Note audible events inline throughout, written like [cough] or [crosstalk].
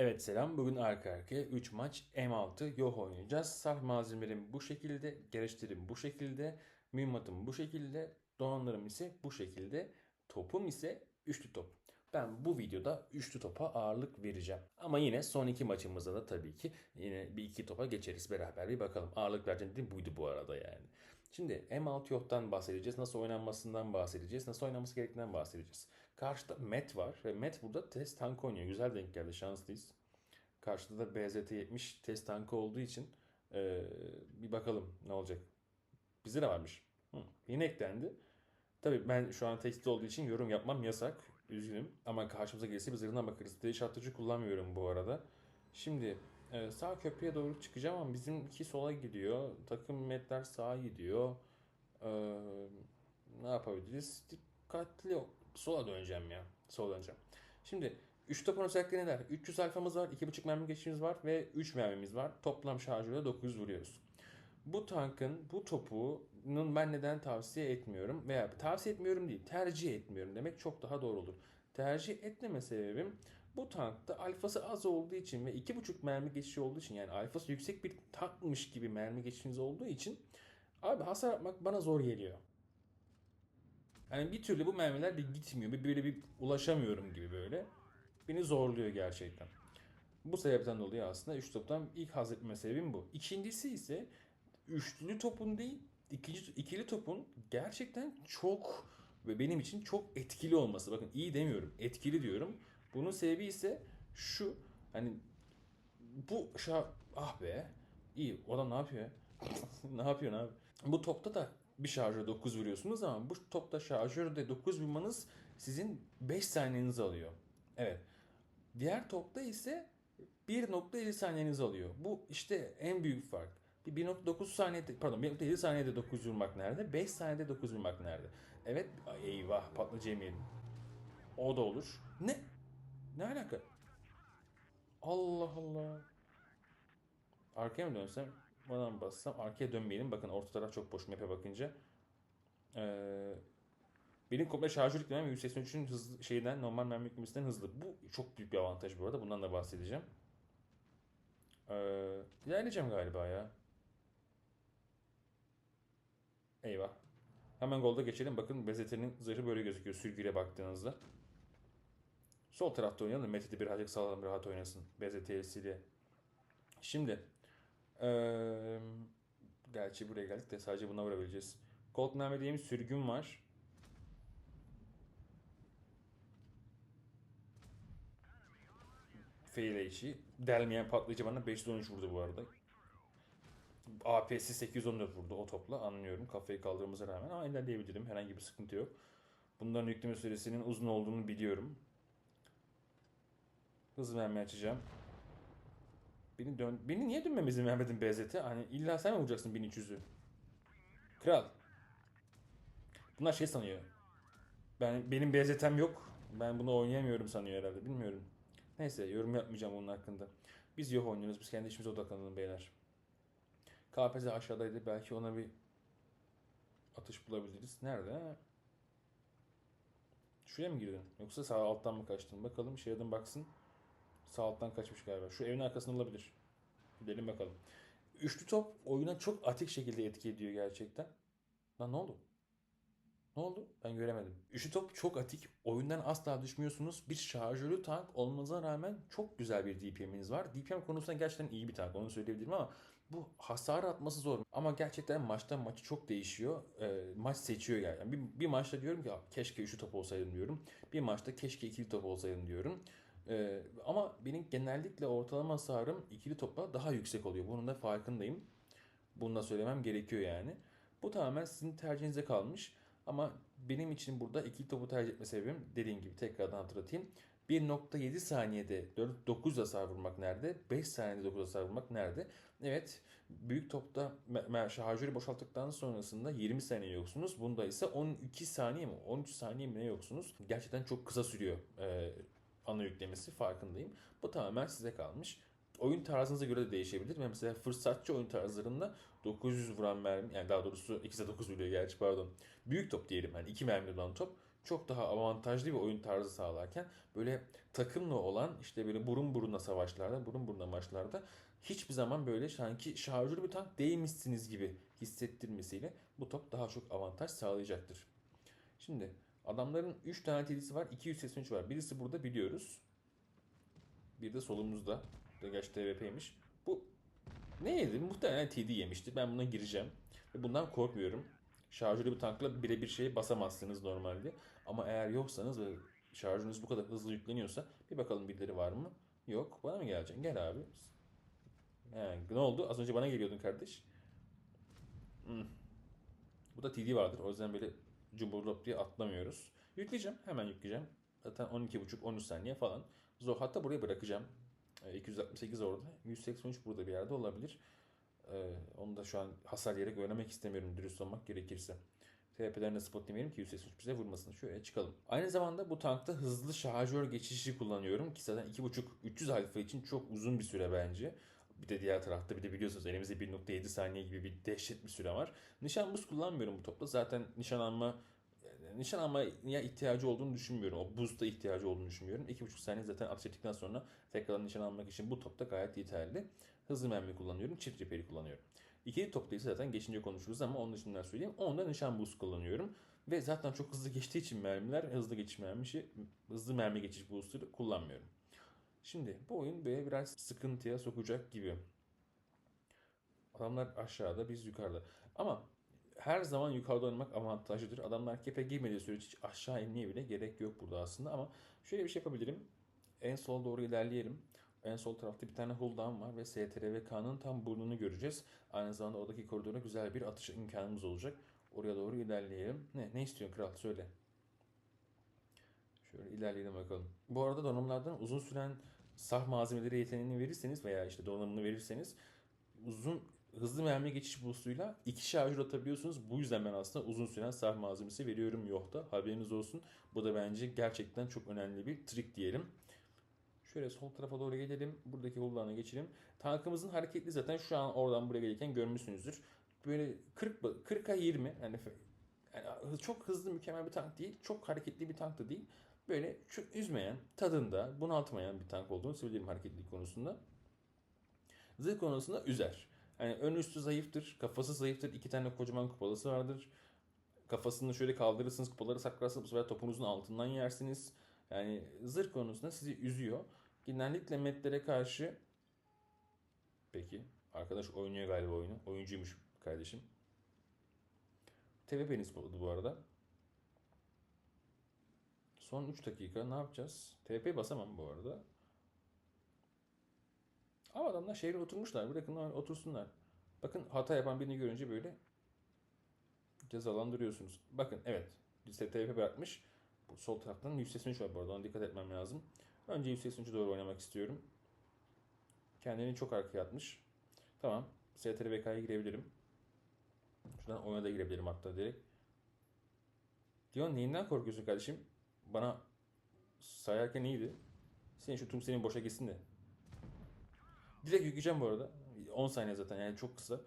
Evet selam. Bugün arka arkaya 3 maç M6 Yoh oynayacağız. Sarf malzemelerim bu şekilde, gereçlerim bu şekilde, mühimmatım bu şekilde, donanlarım ise bu şekilde, topum ise üçlü top. Ben bu videoda üçlü topa ağırlık vereceğim. Ama yine son iki maçımızda da tabii ki yine bir iki topa geçeriz beraber bir bakalım. Ağırlık vereceğim dediğim buydu bu arada yani. Şimdi M6 Yoh'tan bahsedeceğiz. Nasıl oynanmasından bahsedeceğiz. Nasıl oynanması gerektiğinden bahsedeceğiz. Karşıda Met var ve Met burada test tank oynuyor. Güzel denk geldi. Şanslıyız. Karşıda da BZT-70 test tankı olduğu için eee, bir bakalım ne olacak. Bize de varmış. Hı, yine eklendi. Tabii ben şu an tekstil olduğu için yorum yapmam yasak. Üzgünüm. Ama karşımıza gelirse biz zırhına bakarız. Değiş atıcı kullanmıyorum bu arada. Şimdi e, sağ köprüye doğru çıkacağım ama bizimki sola gidiyor. Takım metler sağa gidiyor. Ee, ne yapabiliriz? Dikkatli. Sola döneceğim ya. Sola döneceğim. Şimdi 3 topun özellikleri neler? 300 alfamız var, 2.5 mermi geçişimiz var ve 3 mermimiz var. Toplam şarjıyla 900 vuruyoruz. Bu tankın bu topunun ben neden tavsiye etmiyorum veya tavsiye etmiyorum değil tercih etmiyorum demek çok daha doğru olur. Tercih etmeme sebebim bu tankta alfası az olduğu için ve 2.5 mermi geçişi olduğu için yani alfası yüksek bir tankmış gibi mermi geçişiniz olduğu için abi hasar atmak bana zor geliyor. Yani bir türlü bu mermiler bir gitmiyor. Bir böyle bir ulaşamıyorum gibi böyle. Beni zorluyor gerçekten. Bu sebepten dolayı aslında 3 toptan ilk haz etme sebebim bu. İkincisi ise üçlü topun değil, ikinci, ikili topun gerçekten çok ve benim için çok etkili olması. Bakın iyi demiyorum, etkili diyorum. Bunun sebebi ise şu. Hani bu şa ah be. İyi. O da ne yapıyor? ya? [laughs] ne yapıyor abi? Bu topta da bir şarjör 9 vuruyorsunuz ama bu topta şarjörde 9 vurmanız sizin 5 saniyenizi alıyor. Evet. Diğer topta ise 1.50 saniyenizi alıyor. Bu işte en büyük fark. Bir 1.9 saniyede pardon 1.7 saniyede 9 vurmak nerede? 5 saniyede 9 vurmak nerede? Evet ay eyvah patlıcı yemeyelim. O da olur. Ne? Ne alaka? Allah Allah. Arkaya mı dönsem? Bana mı bassam? Arkaya dönmeyelim. Bakın orta taraf çok boş map'e bakınca. Ee, benim komple şarjör yüklemem 183'ün hızlı şeyden normal mermi yüklemesinden hızlı. Bu çok büyük bir avantaj bu arada. Bundan da bahsedeceğim. Ee, ilerleyeceğim galiba ya. Eyvah. Hemen golda geçelim. Bakın BZT'nin zırhı böyle gözüküyor sürgüyle baktığınızda. Sol tarafta oynayalım. Mete de birazcık sağlam rahat oynasın. BZT'siyle. Şimdi. Eee gerçi buraya geldik de sadece buna vurabileceğiz. Colt Name dediğimiz sürgün var. Fail işi. Delmeyen patlayıcı bana 513 vurdu bu arada. AP'si 814 vurdu o topla anlıyorum kafayı kaldırmamıza rağmen ama ilerleyebilirim herhangi bir sıkıntı yok. Bunların yükleme süresinin uzun olduğunu biliyorum. Hız vermeye açacağım. Beni dön beni niye dönmeme izin vermedin BZT? Hani illa sen mi vuracaksın 1300'ü? Kral. Bunlar şey sanıyor. Ben benim BZT'm yok. Ben bunu oynayamıyorum sanıyor herhalde. Bilmiyorum. Neyse yorum yapmayacağım onun hakkında. Biz yok oynuyoruz. Biz kendi işimize odaklanalım beyler. KPZ aşağıdaydı. Belki ona bir atış bulabiliriz. Nerede? Şuraya mı girdin? Yoksa sağ alttan mı kaçtın? Bakalım Sheridan baksın. Sağ kaçmış galiba. Şu evin arkasında olabilir. Gidelim bakalım. Üçlü top oyuna çok atik şekilde etki ediyor gerçekten. Lan ne oldu? Ne oldu? Ben göremedim. Üçlü top çok atik. Oyundan asla düşmüyorsunuz. Bir şarjörlü tank olmasına rağmen çok güzel bir DPM'iniz var. DPM konusunda gerçekten iyi bir tank. Onu söyleyebilirim ama bu hasar atması zor. Ama gerçekten maçtan maçı çok değişiyor. Ee, maç seçiyor yani. Bir, bir maçta diyorum ki "Aa, keşke üçlü top olsaydım diyorum. Bir maçta keşke ikili top olsaydım diyorum. Ee, ama benim genellikle ortalama hasarım ikili topla daha yüksek oluyor. Bunun da farkındayım. Bunu da söylemem gerekiyor yani. Bu tamamen sizin tercihinize kalmış. Ama benim için burada ikili topu tercih etme sebebim dediğim gibi tekrardan hatırlatayım. 1.7 saniyede 9 hasar vurmak nerede? 5 saniyede 9 hasar vurmak nerede? Evet büyük topta şarjörü boşalttıktan sonrasında 20 saniye yoksunuz. Bunda ise 12 saniye mi 13 saniye mi ne yoksunuz? Gerçekten çok kısa sürüyor e, ana yüklemesi farkındayım. Bu tamamen size kalmış. Oyun tarzınıza göre de değişebilir. Mesela fırsatçı oyun tarzlarında 900 vuran mermi, yani daha doğrusu ikisi de 9 vuruyor gerçi pardon. Büyük top diyelim yani 2 mermili olan top çok daha avantajlı bir oyun tarzı sağlarken böyle takımla olan işte böyle burun buruna savaşlarda, burun buruna maçlarda hiçbir zaman böyle sanki şarjörlü bir tank değilmişsiniz gibi hissettirmesiyle bu top daha çok avantaj sağlayacaktır. Şimdi adamların 3 tane TD'si var, 283 var. Birisi burada biliyoruz. Bir de solumuzda. Gerçi TVP'ymiş. Bu neydi? Muhtemelen TD yemişti. Ben buna gireceğim. Ve bundan korkmuyorum. Şarjörlü bir tankla birebir şeye basamazsınız normalde. Ama eğer yoksanız ve şarjınız bu kadar hızlı yükleniyorsa bir bakalım birileri var mı? Yok. Bana mı geleceksin? Gel abi. He, ne oldu? Az önce bana geliyordun kardeş. Hmm. Bu da TD vardır. O yüzden böyle cumburlop diye atlamıyoruz. Yükleyeceğim. Hemen yükleyeceğim. Zaten 12.5-13 saniye falan. Zor. Hatta buraya bırakacağım. E, 268 orada. 183 burada bir yerde olabilir. Ee, onu da şu an hasar yere oynamak istemiyorum dürüst olmak gerekirse. TP'lerine spot demeyelim ki 183 bize vurmasın. Şöyle çıkalım. Aynı zamanda bu tankta hızlı şarjör geçişi kullanıyorum ki zaten 2.5-300 alfa için çok uzun bir süre bence. Bir de diğer tarafta bir de biliyorsunuz elimizde 1.7 saniye gibi bir dehşet bir süre var. Nişan buz kullanmıyorum bu topla. Zaten nişan alma nişan almaya ihtiyacı olduğunu düşünmüyorum. O boost'a ihtiyacı olduğunu düşünmüyorum. 2.5 saniye zaten atış ettikten sonra tekrar nişan almak için bu topta gayet yeterli. Hızlı mermi kullanıyorum. Çift riperi kullanıyorum. İkili topta ise zaten geçince konuşuruz ama onun dışında söyleyeyim. Onda nişan boost kullanıyorum. Ve zaten çok hızlı geçtiği için mermiler hızlı geçiş mermisi, hızlı mermi geçiş booster'ı kullanmıyorum. Şimdi bu oyun böyle biraz sıkıntıya sokacak gibi. Adamlar aşağıda biz yukarıda. Ama her zaman yukarıda oynamak avantajlıdır. Adamlar kepe girmediği sürece hiç aşağı inmeye bile gerek yok burada aslında. Ama şöyle bir şey yapabilirim. En sola doğru ilerleyelim. En sol tarafta bir tane hulldown var ve STRVK'nın tam burnunu göreceğiz. Aynı zamanda oradaki koridora güzel bir atış imkanımız olacak. Oraya doğru ilerleyelim. Ne, ne istiyorsun kral söyle. Şöyle ilerleyelim bakalım. Bu arada donanımlardan uzun süren saf malzemeleri yeteneğini verirseniz veya işte donanımını verirseniz uzun hızlı mermi geçiş boostuyla iki şarjör atabiliyorsunuz. Bu yüzden ben aslında uzun süren saf malzemesi veriyorum yokta. Haberiniz olsun. Bu da bence gerçekten çok önemli bir trik diyelim. Şöyle sol tarafa doğru gelelim. Buradaki hullana geçelim. Tankımızın hareketli zaten şu an oradan buraya gelirken görmüşsünüzdür. Böyle 40 40'a 20 yani, yani çok hızlı mükemmel bir tank değil. Çok hareketli bir tank da değil. Böyle çok üzmeyen, tadında, bunaltmayan bir tank olduğunu söyleyelim hareketlilik konusunda. Zırh konusunda üzer. Yani ön üstü zayıftır, kafası zayıftır. iki tane kocaman kupalısı vardır. Kafasını şöyle kaldırırsınız, kupaları saklarsınız. Bu sefer topunuzun altından yersiniz. Yani zırh konusunda sizi üzüyor. Genellikle metlere karşı peki arkadaş oynuyor galiba oyunu. Oyuncuymuş kardeşim. TVP'ni spotladı bu arada. Son 3 dakika ne yapacağız? TP basamam bu arada. Ama adamlar şehre oturmuşlar. Bırakın otursunlar. Bakın hata yapan birini görünce böyle cezalandırıyorsunuz. Bakın evet. Liste TP bırakmış. Bu sol taraftan 183 var bu arada. Ona dikkat etmem lazım. Önce 183 doğru oynamak istiyorum. Kendini çok arkaya atmış. Tamam. STR BK'ya girebilirim. Şuradan oyuna da girebilirim hatta direkt. Dion neyinden korkuyorsun kardeşim? Bana sayarken iyiydi. Senin şu tüm senin boşa gitsin de. Direkt yükleyeceğim bu arada. 10 saniye zaten yani çok kısa.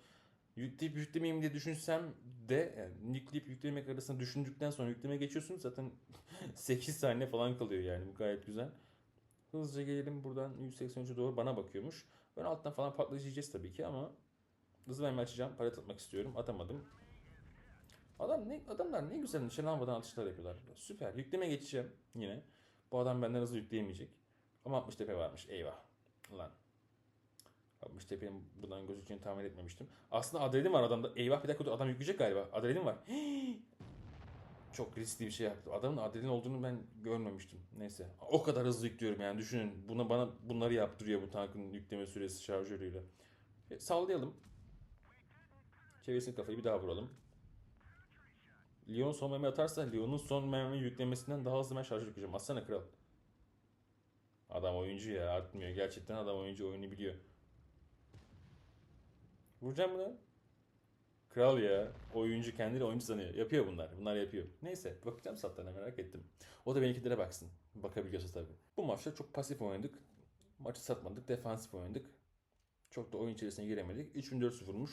Yükleyip yüklemeyeyim diye düşünsem de yani yükleyip yüklemek arasında düşündükten sonra yükleme geçiyorsun zaten [laughs] 8 saniye falan kalıyor yani bu gayet güzel. Hızlıca gelelim buradan 183'e doğru bana bakıyormuş. Ben alttan falan patlayacağız tabii ki ama hızlı mermi açacağım. Para atmak istiyorum. Atamadım. Adam ne, adamlar ne güzel nişan almadan atışlar yapıyorlar. Süper. Yükleme geçeceğim yine. Bu adam benden hızlı yükleyemeyecek. Ama 60 tepe varmış. Eyvah. Lan. 60 tepenin buradan gözükeceğini tahmin etmemiştim. Aslında adrenalin var adamda. Eyvah bir dakika adam yükleyecek galiba. Adrenalin var. [gasps] Çok riskli bir şey yaptı. Adamın adrenalin olduğunu ben görmemiştim. Neyse. O kadar hızlı yüklüyorum yani düşünün. Buna bana bunları yaptırıyor bu tankın yükleme süresi şarjörüyle. E, sallayalım. Çevirsin kafayı bir daha vuralım. Leon son mermi atarsa Leon'un son mermi yüklemesinden daha hızlı ben şarjör yükleyeceğim. Atsana kral. Adam oyuncu ya artmıyor. Gerçekten adam oyuncu oyunu biliyor. Vuracağım bunu. Kral ya. Oyuncu kendini oyuncu sanıyor. Yapıyor bunlar. Bunlar yapıyor. Neyse. Bakacağım satlarına merak ettim. O da benimkilere baksın. Bakabiliyorsa tabii. Bu maçta çok pasif oynadık. Maçı satmadık. Defansif oynadık. Çok da oyun içerisine giremedik. 3400 vurmuş.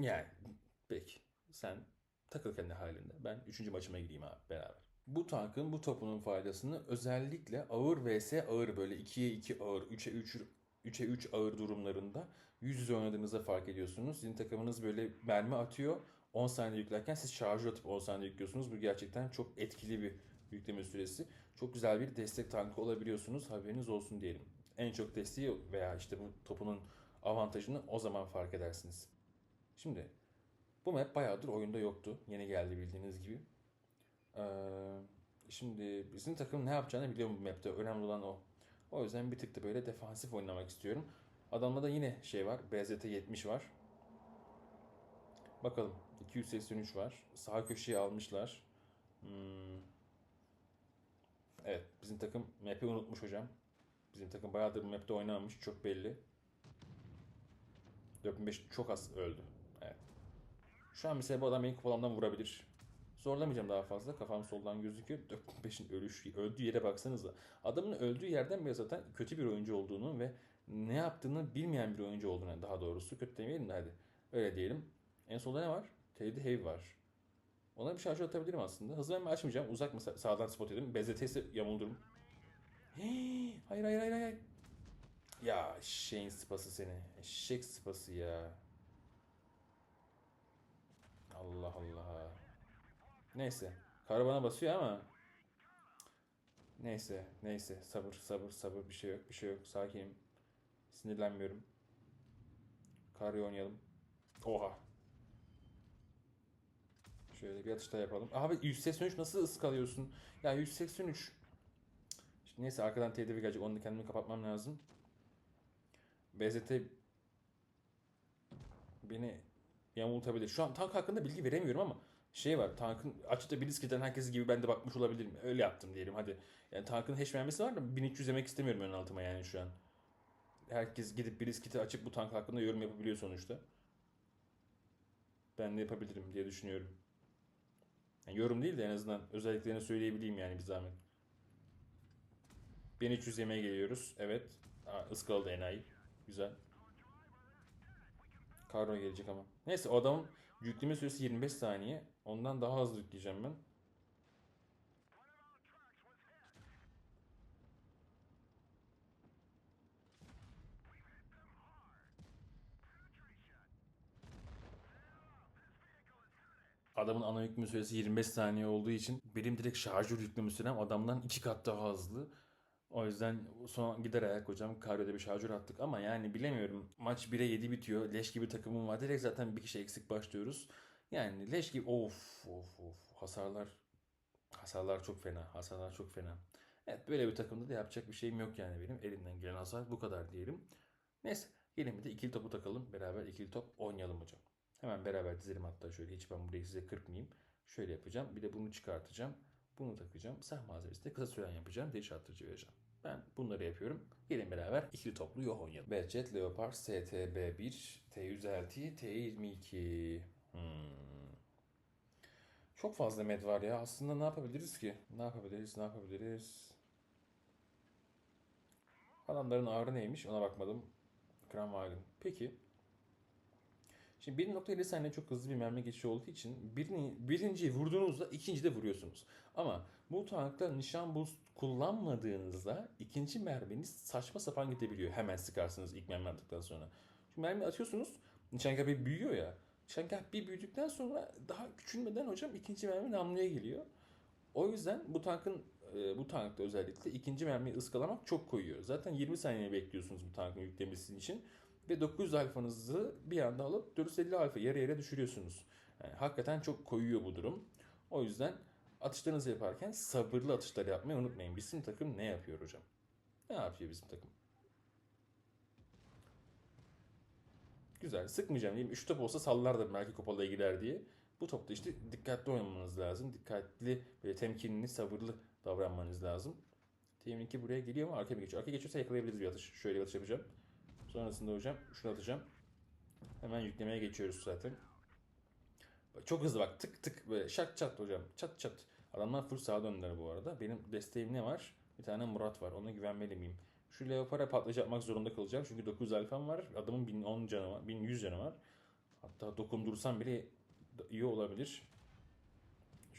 Yani peki. Sen takıl kendi halinde. Ben 3. maçıma gideyim abi beraber. Bu tankın bu topunun faydasını özellikle ağır vs ağır böyle 2'ye 2 ağır, 3'e 3 3'e 3 ağır durumlarında yüz yüze oynadığınızda fark ediyorsunuz. Sizin takımınız böyle mermi atıyor. 10 saniye yüklerken siz şarjı atıp 10 saniye yüklüyorsunuz. Bu gerçekten çok etkili bir yükleme süresi. Çok güzel bir destek tankı olabiliyorsunuz. Haberiniz olsun diyelim. En çok desteği veya işte bu topunun avantajını o zaman fark edersiniz. Şimdi bu map bayağıdır oyunda yoktu. Yeni geldi bildiğiniz gibi. Ee, şimdi bizim takım ne yapacağını biliyor bu map'te. Önemli olan o. O yüzden bir tık da böyle defansif oynamak istiyorum. Adamda da yine şey var. BZT 70 var. Bakalım. 283 var. Sağ köşeyi almışlar. Hmm. Evet. Bizim takım map'i unutmuş hocam. Bizim takım bayağıdır bu map'te oynamamış. Çok belli. 4005 çok az öldü. Şu an mesela bu adam beni kupalamdan vurabilir. Zorlamayacağım daha fazla. Kafam soldan gözüküyor. 4005'in ölüş, öldüğü yere baksanıza. Adamın öldüğü yerden bile zaten kötü bir oyuncu olduğunu ve ne yaptığını bilmeyen bir oyuncu olduğunu daha doğrusu kötü demeyelim de hadi. Öyle diyelim. En solda ne var? Teddy Hay var. Ona bir şarj atabilirim aslında. Hızlı ben açmayacağım. Uzak mı sağdan spot edeyim. BZT ise yamuldurum. [gasps] Hii, hayır hayır hayır hayır. Ya şeyin sıpası seni. Eşek sıpası ya. Allah Allah. Neyse. Kar bana basıyor ama. Neyse. Neyse. Sabır sabır sabır. Bir şey yok. Bir şey yok. Sakinim. Sinirlenmiyorum. Karı oynayalım. Oha. Şöyle bir atış daha yapalım. Abi 183 nasıl ıskalıyorsun? Ya 183. Şimdi neyse arkadan tedavi gelecek. Onu da kendimi kapatmam lazım. BZT beni yamultabilir. Şu an tank hakkında bilgi veremiyorum ama şey var. Tankın açıkta Blitzkrieg'den herkes gibi ben de bakmış olabilirim. Öyle yaptım diyelim hadi. Yani tankın hash vermesi var da 1300 yemek istemiyorum ön altıma yani şu an. Herkes gidip Blitzkrieg'i açıp bu tank hakkında yorum yapabiliyor sonuçta. Ben de yapabilirim diye düşünüyorum. Yani yorum değil de en azından özelliklerini söyleyebileyim yani bir zahmet. 1300 yemeğe geliyoruz. Evet. Aa, ıskaladı enayi. Güzel. Karo gelecek ama. Neyse o adamın yükleme süresi 25 saniye. Ondan daha hızlı yükleyeceğim ben. Adamın ana yükleme süresi 25 saniye olduğu için benim direkt şarjör yükleme sürem adamdan iki kat daha hızlı. O yüzden son gider ayak hocam. Karyo'da bir şarjör attık ama yani bilemiyorum. Maç 1'e 7 bitiyor. Leş gibi takımım var. Direkt zaten bir kişi eksik başlıyoruz. Yani leş gibi of of of hasarlar hasarlar çok fena. Hasarlar çok fena. Evet böyle bir takımda da yapacak bir şeyim yok yani benim. Elimden gelen hasar bu kadar diyelim. Neyse gelin bir de ikili topu takalım. Beraber ikili top oynayalım hocam. Hemen beraber dizelim hatta şöyle. Hiç ben burayı size kırpmayayım. Şöyle yapacağım. Bir de bunu çıkartacağım. Bunu takacağım. Sah malzemesi de kısa süren yapacağım. Deliş arttırıcı vereceğim. Ben bunları yapıyorum. Gelin beraber ikili toplu yok oynayalım. Behçet, Leopard, STB1, T106, T22. Hmm. Çok fazla med var ya. Aslında ne yapabiliriz ki? Ne yapabiliriz? Ne yapabiliriz? Adamların ağrı neymiş? Ona bakmadım. Kranwagen. Peki. Şimdi 1.7 saniye çok hızlı bir mermi geçişi olduğu için birini, birinciyi vurduğunuzda ikinci de vuruyorsunuz. Ama bu tankta nişan boost kullanmadığınızda ikinci merminiz saçma sapan gidebiliyor. Hemen sıkarsınız ilk mermi attıktan sonra. Şimdi mermi atıyorsunuz nişangah bir büyüyor ya. Nişangah bir büyüdükten sonra daha küçülmeden hocam ikinci mermi namluya geliyor. O yüzden bu tankın e, bu tankta özellikle ikinci mermiyi ıskalamak çok koyuyor. Zaten 20 saniye bekliyorsunuz bu tankın yüklemesi için ve 900 alfanızı bir anda alıp 450 alfa yarı yere düşürüyorsunuz. Yani hakikaten çok koyuyor bu durum. O yüzden atışlarınızı yaparken sabırlı atışlar yapmayı unutmayın. Bizim takım ne yapıyor hocam? Ne yapıyor bizim takım? Güzel. Sıkmayacağım diyeyim. 3 top olsa sallardım belki kupalıya gider diye. Bu topta işte dikkatli oynamanız lazım. Dikkatli ve temkinli, sabırlı davranmanız lazım. Temin buraya geliyor mu? Arkaya geçiyor? Arkaya geçiyorsa yakalayabiliriz bir atış. Şöyle bir atış yapacağım. Sonrasında hocam şunu atacağım. Hemen yüklemeye geçiyoruz zaten. Çok hızlı bak tık tık böyle şak çat hocam çat çat. Adamlar full sağa döndüler bu arada. Benim desteğim ne var? Bir tane Murat var. Ona güvenmeli miyim? Şu Leopard'a patlayıcı yapmak zorunda kalacağım. Çünkü 900 alfam var. Adamın 1010 canı var. 1100 canı var. Hatta dokundursam bile iyi olabilir.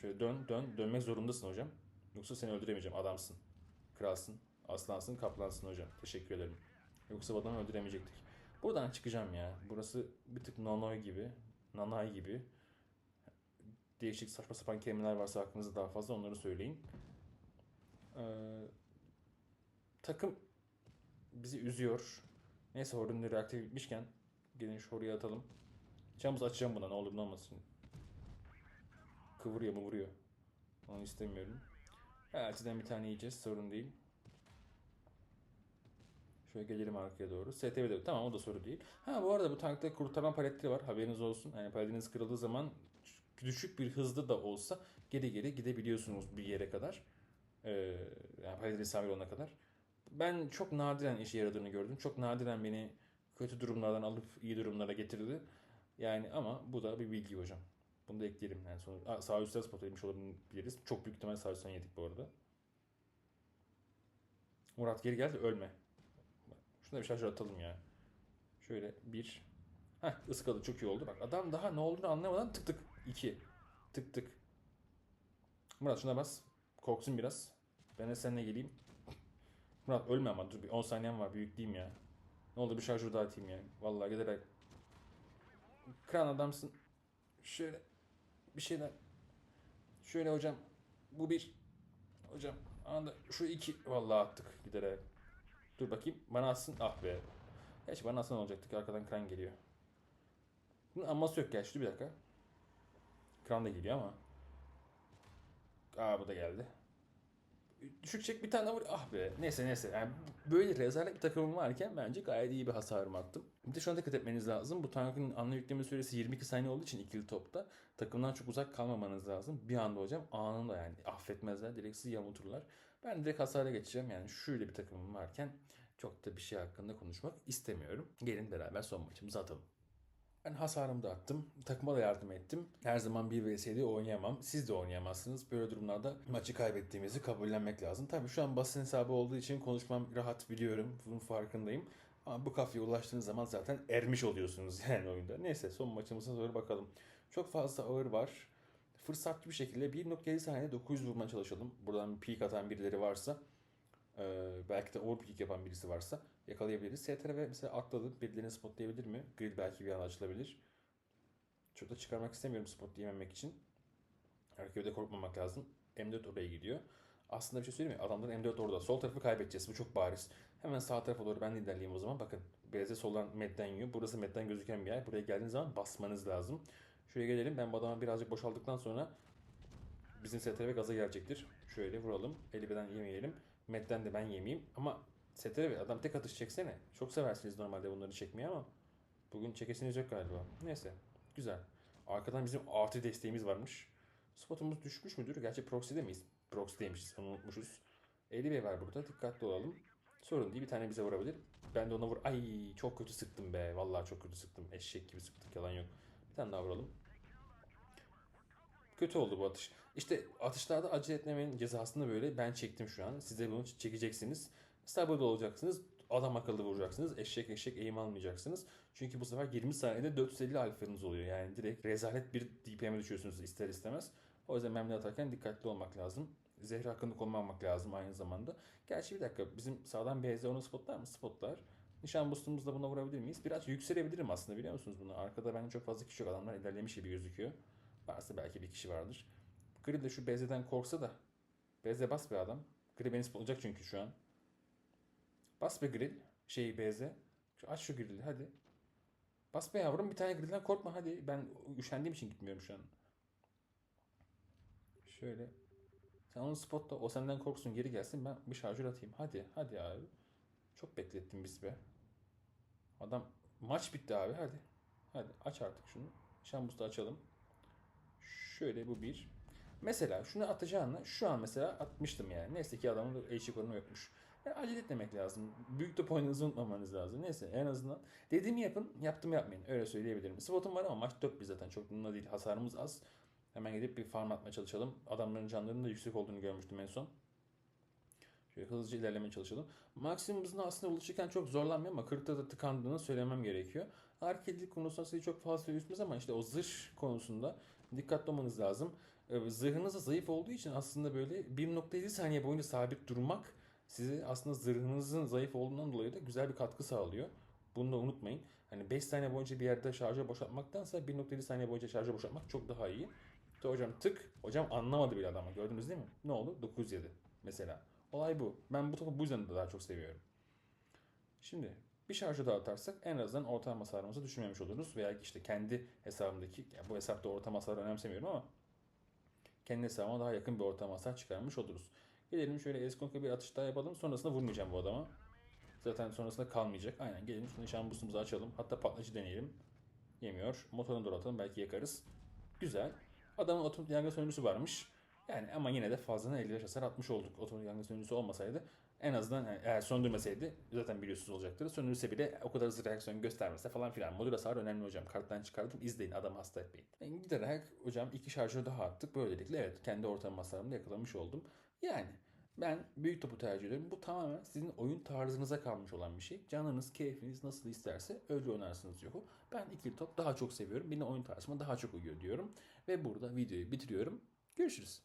Şöyle dön dön. Dönmek zorundasın hocam. Yoksa seni öldüremeyeceğim. Adamsın. Kralsın. Aslansın. Kaplansın hocam. Teşekkür ederim. Yoksa adamı öldüremeyecektik. Buradan çıkacağım ya. Burası bir tık nanoy gibi. Nanay gibi. Değişik saçma sapan kelimeler varsa aklınızda daha fazla onları söyleyin. Ee, takım bizi üzüyor. Neyse Horun'un reaktif bitmişken gelin şu oraya atalım. Çamız açacağım buna ne olur ne olmasın. Kıvırıyor mu vuruyor. Onu istemiyorum. Elçiden bir tane yiyeceğiz sorun değil. Şöyle gelelim arkaya doğru. STV de tamam o da soru değil. Ha bu arada bu tankta kurtaran paletleri var haberiniz olsun. Yani paletiniz kırıldığı zaman düşük bir hızda da olsa geri geri gidebiliyorsunuz bir yere kadar. Ee, yani paletiniz tamir olana kadar. Ben çok nadiren işe yaradığını gördüm. Çok nadiren beni kötü durumlardan alıp iyi durumlara getirdi. Yani ama bu da bir bilgi hocam. Bunu da ekleyelim. Yani sonra Aa, sağ üstten spot yemiş olabiliriz. Çok büyük ihtimalle sağ üstten yedik bu arada. Murat geri geldi ölme. Şuna bir şarjör atalım ya. Şöyle bir. Heh ıskaladı çok iyi oldu. Bak adam daha ne olduğunu anlamadan tık tık. iki. Tık tık. Murat şuna bas. Korksun biraz. Ben de seninle geleyim. Murat ölme ama dur bir 10 saniyem var büyükleyeyim ya. Ne oldu bir şarjör daha atayım ya. Vallahi giderek. Kran adamsın. Şöyle bir şeyler. Şöyle hocam. Bu bir. Hocam anda şu iki. Vallahi attık giderek. Dur bakayım. Bana atsın. Ah be. Gerçi bana atsan olacaktık. Arkadan kran geliyor. Bunun aması yok gerçi. Dur bir dakika. Kran da geliyor ama. Aa bu da geldi. Düşük çek bir tane vur. Ah be. Neyse neyse. Yani böyle rezalet bir takımım varken bence gayet iyi bir hasarımı attım. Bir de şuna dikkat etmeniz lazım. Bu tankın anla yükleme süresi 22 saniye olduğu için ikili topta takımdan çok uzak kalmamanız lazım. Bir anda hocam anında yani affetmezler. Direkt sizi yamulturlar. Ben direkt hasara geçeceğim. Yani şöyle bir takımım varken çok da bir şey hakkında konuşmak istemiyorum. Gelin beraber son maçımızı atalım. Ben hasarımı da attım. Takıma da yardım ettim. Her zaman 1 vs 'de oynayamam. Siz de oynayamazsınız. Böyle durumlarda maçı kaybettiğimizi kabullenmek lazım. Tabii şu an basın hesabı olduğu için konuşmam rahat biliyorum. Bunun farkındayım. Ama bu kafeye ulaştığınız zaman zaten ermiş oluyorsunuz [laughs] yani oyunda. Neyse son maçımıza doğru bakalım. Çok fazla ağır var. Fırsatçı bir şekilde 1.7 saniyede 900 vurmaya çalışalım. Buradan peak atan birileri varsa ee, belki de overpeak yapan birisi varsa yakalayabiliriz. STR mesela atladı. Birilerini spotlayabilir mi? Grid belki bir an açılabilir. Çok da çıkarmak istemiyorum spotlayamemek için. Rakibe de korkmamak lazım. M4 oraya gidiyor. Aslında bir şey söyleyeyim mi? Adamların M4 orada. Sol tarafı kaybedeceğiz. Bu çok bariz. Hemen sağ tarafa doğru ben liderleyeyim o zaman. Bakın. BZ soldan medden yiyor. Burası medden gözüken bir yer. Buraya geldiğiniz zaman basmanız lazım. Şuraya gelelim. Ben bu adama birazcık boşaldıktan sonra bizim STR gaza gelecektir. Şöyle vuralım. Elibeden yemeyelim. Medden de ben yemeyeyim. Ama STR adam tek atış çeksene. Çok seversiniz normalde bunları çekmeyi ama bugün çekesiniz yok galiba. Neyse. Güzel. Arkadan bizim artı desteğimiz varmış. Spotumuz düşmüş müdür? Gerçi proxy'de miyiz? Proxy'deymişiz. Onu unutmuşuz. 50 bey var burada. Dikkatli olalım. Sorun değil. Bir tane bize vurabilir. Ben de ona vur. Ay çok kötü sıktım be. Vallahi çok kötü sıktım. Eşek gibi sıktık. Yalan yok. Tane daha vuralım. Kötü oldu bu atış. İşte atışlarda acele etmemenin cezasını böyle ben çektim şu an. Siz de bunu çekeceksiniz. Sabırlı olacaksınız. Adam akıllı vuracaksınız. Eşek eşek eğim almayacaksınız. Çünkü bu sefer 20 saniyede 450 alfanız oluyor. Yani direkt rezalet bir DPM'e düşüyorsunuz ister istemez. O yüzden mermi atarken dikkatli olmak lazım. Zehri hakkında kullanmamak lazım aynı zamanda. Gerçi bir dakika bizim sağdan BZ onu spotlar mı? Spotlar. Nişan boostumuzla buna vurabilir miyiz? Biraz yükselebilirim aslında biliyor musunuz bunu? Arkada bence çok fazla kişi yok. Adamlar ilerlemiş gibi gözüküyor. Varsa belki bir kişi vardır. Grill de şu BZ'den korksa da. BZ bas be adam. Grill beni spotlayacak çünkü şu an. Bas be grill. Şey BZ. Şu, aç şu grilli hadi. Bas be yavrum bir tane grillden korkma hadi. Ben üşendiğim için gitmiyorum şu an. Şöyle. Sen onu spotla. O senden korksun geri gelsin. Ben bir şarjör atayım. Hadi hadi abi. Çok beklettin biz be. Adam maç bitti abi hadi. Hadi aç artık şunu. Şambus'ta açalım. Şöyle bu bir. Mesela şunu atacağına şu an mesela atmıştım yani. Neyse ki adamın HD korumu yokmuş. Yani acele etmemek lazım. Büyük top oynadığınızı unutmamanız lazım. Neyse en azından dediğimi yapın, yaptım yapmayın. Öyle söyleyebilirim. Spotum var ama maç 4 biz zaten. Çok bununla değil. Hasarımız az. Hemen gidip bir farm atmaya çalışalım. Adamların canlarının da yüksek olduğunu görmüştüm en son. Şöyle hızlıca ilerlemeye çalışalım. Maksimum hızına aslında ulaşırken çok zorlanmıyor ama 40'ta da tıkandığını söylemem gerekiyor. Arcade'lik konusunda sizi çok fazla üzmez ama işte o zırh konusunda dikkatli olmanız lazım. e, zırhınız da zayıf olduğu için aslında böyle 1.7 saniye boyunca sabit durmak size aslında zırhınızın zayıf olduğundan dolayı da güzel bir katkı sağlıyor. Bunu da unutmayın. Hani 5 saniye boyunca bir yerde şarjı boşaltmaktansa 1.7 saniye boyunca şarjı boşaltmak çok daha iyi. İşte hocam tık. Hocam anlamadı bile adamı. Gördünüz değil mi? Ne oldu? 907 mesela. Olay bu. Ben bu topu bu yüzden de daha çok seviyorum. Şimdi bir şarjı daha atarsak en azından ortalama hasarımızı düşünmemiş oluruz. Veya işte kendi hesabımdaki, yani bu hesapta ortalama hasarı önemsemiyorum ama kendi hesabıma daha yakın bir ortalama hasar çıkarmış oluruz. Gelelim şöyle Eskonka bir atış daha yapalım. Sonrasında vurmayacağım bu adama. Zaten sonrasında kalmayacak. Aynen gelelim şu nişan boostumuzu açalım. Hatta patlayıcı deneyelim. Yemiyor. Motorunu doğru atalım. Belki yakarız. Güzel. Adamın otomatik yangın söndürücüsü varmış. Yani ama yine de fazladan 55 hasar atmış olduk. Otomatik yangın söndürücüsü olmasaydı en azından eğer söndürmeseydi zaten biliyorsunuz olacaktır. Söndürse bile o kadar hızlı reaksiyon göstermese falan filan. Modül hasarı önemli hocam. Karttan çıkardım. izleyin adamı hasta etmeyin. Yani giderek hocam iki şarjör daha attık. Böylelikle evet kendi ortalama hasarımı da yakalamış oldum. Yani ben büyük topu tercih ediyorum. Bu tamamen sizin oyun tarzınıza kalmış olan bir şey. Canınız, keyfiniz nasıl isterse öyle oynarsınız yok. Ben ikili top daha çok seviyorum. Benim oyun tarzıma daha çok uyuyor diyorum. Ve burada videoyu bitiriyorum. Görüşürüz.